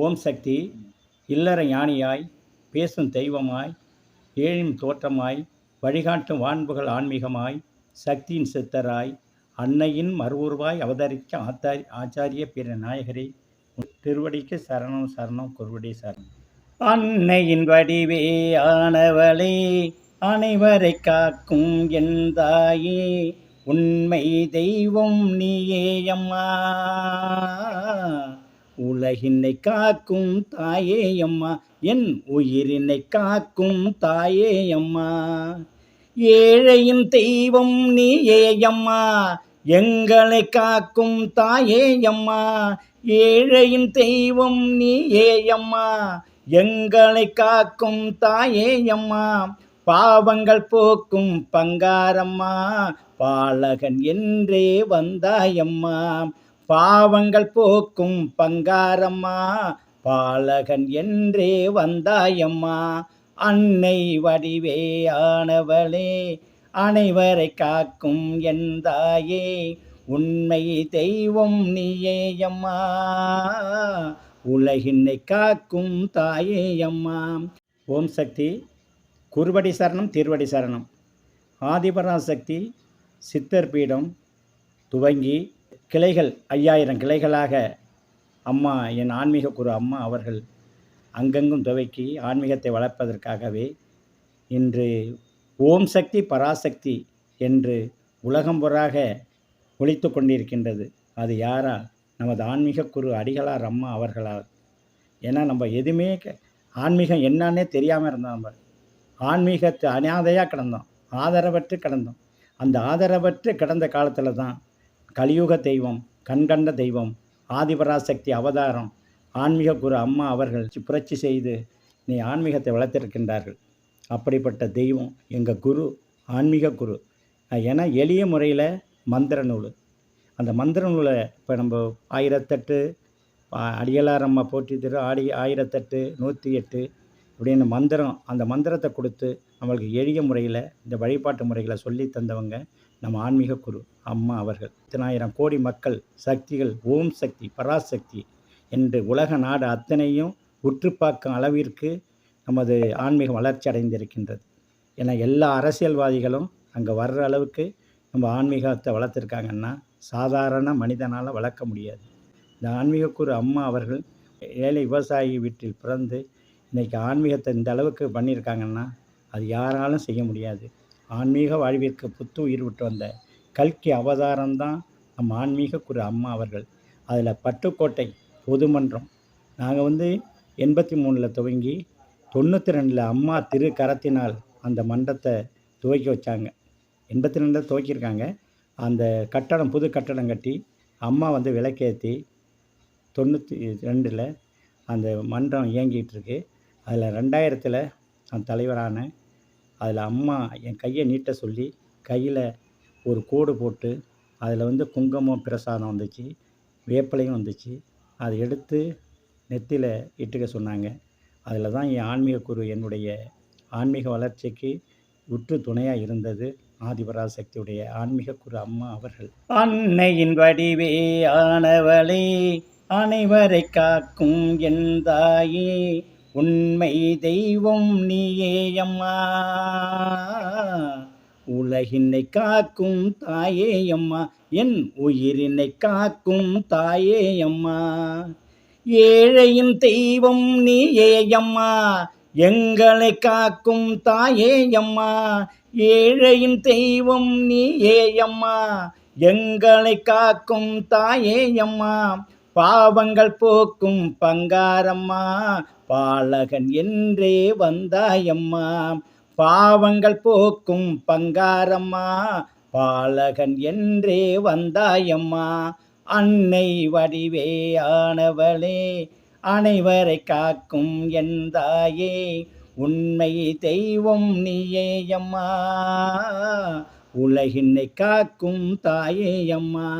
ஓம் சக்தி. இல்லற ஞானியாய் பேசும் தெய்வமாய் ஏழும் தோற்றமாய் வழிகாட்டும் வான்புகள் ஆன்மீகமாய் சக்தியின் சித்தராய் அன்னையின் மறுவுருவாய் அவதரிக்க ஆத்தாரி ஆச்சாரிய பிற நாயகரே திருவடிக்கு சரணம் சரணம் குருவடி சரணம். அன்னையின் வடிவே ஆனவளே அனைவரை காக்கும் என் தாயே உண்மை தெய்வம் நீயே அம்மா. உலகினை காக்கும் தாயே அம்மா என் உயிரினை காக்கும் தாயே அம்மா. ஏழையின் தெய்வம் நீயே அம்மா எங்களை காக்கும் தாயே அம்மா. ஏழையின் தெய்வம் நீயே அம்மா எங்களை காக்கும் தாயே அம்மா. பாவங்கள் போக்கும் பங்காரம்மா பாலகன் என்றே வந்தாயம்மா பாவங்கள் போக்கும் பங்காரம்மா. பாலகன் என்றே வந்தாயம்மா. அன்னை வடிவே ஆனவளே அனைவரை காக்கும் என் தாயே உண்மை தெய்வம் நீயேயம்மா. உலகின்னை உலகினை காக்கும் தாயேயம்மா. ஓம் சக்தி குருவடி சரணம் திருவடி சரணம். ஆதிபராசக்தி சித்தர் பீடம் துவங்கி கிளைகள் ஐயாயிரம் கிளைகளாக அம்மா என் ஆன்மீக குரு அம்மா அவர்கள் அங்கங்கும் துவக்கி ஆன்மீகத்தை வளர்ப்பதற்காகவே இன்று ஓம் சக்தி பராசக்தி என்று உலகம் புறாக ஒழித்து கொண்டிருக்கின்றது. அது யாரா? நமது ஆன்மீக குரு அடிகளார் அம்மா அவர்களால். ஏன்னா நம்ம எதுவுமே க- ஆன்மீகம் என்னன்னே தெரியாமல் இருந்தோம் நம்ம ஆன்மீகத்தை அனாதையாக கிடந்தோம். ஆதரவற்று கிடந்தோம். அந்த ஆதரவற்று கிடந்த காலத்தில் தான் கலியுக தெய்வம் கண்கண்ட தெய்வம் ஆதிபராசக்தி அவதாரம் ஆன்மீக குரு அம்மா அவர்கள் புரட்சி செய்து நீ ஆன்மீகத்தை வளர்த்திருக்கின்றார்கள். அப்படிப்பட்ட தெய்வம் எங்கள் குரு ஆன்மீக குரு. ஏன்னா எளிய முறையில் மந்திர நூல். அந்த மந்திர நூலை இப்போ நம்ம ஆயிரத்தெட்டு அடியலாரம்மா அம்மா போற்றி திரு ஆடி ஆயிரத்தெட்டு நூற்றி எட்டு அப்படின்னு மந்திரம் அந்த மந்திரத்தை கொடுத்து நம்மளுக்கு எளிய முறையில் இந்த வழிபாட்டு முறைகளை சொல்லி தந்தவங்க நம்ம ஆன்மீக குரு அம்மா அவர்கள். இத்தனாயிரம் கோடி மக்கள் சக்திகள் ஓம் சக்தி பராசக்தி என்று உலக நாடு அத்தனையும் உற்று பார்க்கும் அளவிற்கு நமது ஆன்மீகம் வளர்ச்சி அடைந்திருக்கின்றது. ஏன்னா எல்லா அரசியல்வாதிகளும் அங்கே வர்ற அளவுக்கு நம்ம ஆன்மீகத்தை வளர்த்துருக்காங்கன்னா சாதாரண மனிதனால் வளர்க்க முடியாது. இந்த ஆன்மீக குரு அம்மா அவர்கள் ஏழை விவசாயி வீட்டில் பிறந்து இன்றைக்கி ஆன்மீகத்தை இந்த அளவுக்கு பண்ணியிருக்காங்கன்னா அது யாராலும் செய்ய முடியாது. ஆன்மீக வாழ்விற்கு புத்து உயிர் விட்டு வந்த கல்கி அவதாரம்தான் நம்ம ஆன்மீக குரு அம்மா அவர்கள். அதில் பட்டுக்கோட்டை பொதுமன்றம் நாங்கள் வந்து எண்பத்தி மூணில் துவங்கி தொண்ணூற்றி ரெண்டில் அம்மா திரு கரத்தினால் அந்த மன்றத்தை துவக்கி வச்சாங்க. எண்பத்தி ரெண்டில் துவக்கியிருக்காங்க. அந்த கட்டடம் புது கட்டடம் கட்டி அம்மா வந்து விளக்கேற்றி தொண்ணூற்றி ரெண்டில் அந்த மன்றம் இயங்கிகிட்ருக்கு அதில் ரெண்டாயிரத்தில் நான் தலைவரானேன். அதில் அம்மா என் கையை நீட்ட சொல்லி கையில் ஒரு கோடு போட்டு அதில் வந்து குங்குமம் பிரசாதம் வந்துச்சு வேப்பிலையும் வந்துச்சு. அதை எடுத்து நெத்தியில் இட்டுக்க சொன்னாங்க. அதில் தான் என் ஆன்மீக குரு என்னுடைய ஆன்மீக வளர்ச்சிக்கு உற்று துணையாக இருந்தது. ஆதிபராசக்தியுடைய ஆன்மீக குரு அம்மா அவர்கள். அன்னையின் வடிவே ஆனவளே அனைவரை காக்கும் என் தாயே உண்மை தெய்வம் நீயேயம்மா உலகினை காக்கும் தாயேயம்மா என் உயிரினை காக்கும் தாயேயம்மா ஏழையின் தெய்வம் நீயேயம்மா எங்களை காக்கும் தாயேயம்மா ஏழையின் தெய்வம் நீயேயம்மா எங்களை காக்கும் தாயேயம்மா பாவங்கள் போக்கும் பங்காரம்மா. பாலகன் என்றே வந்தாயம்மா. பாவங்கள் போக்கும் பங்காரம்மா. பாலகன் என்றே வந்தாயம்மா. அன்னை வடிவே ஆனவளே அனைவரை காக்கும் என் தாயே உண்மை தெய்வம் நீயே அம்மா உலகினை காக்கும் தாயே அம்மா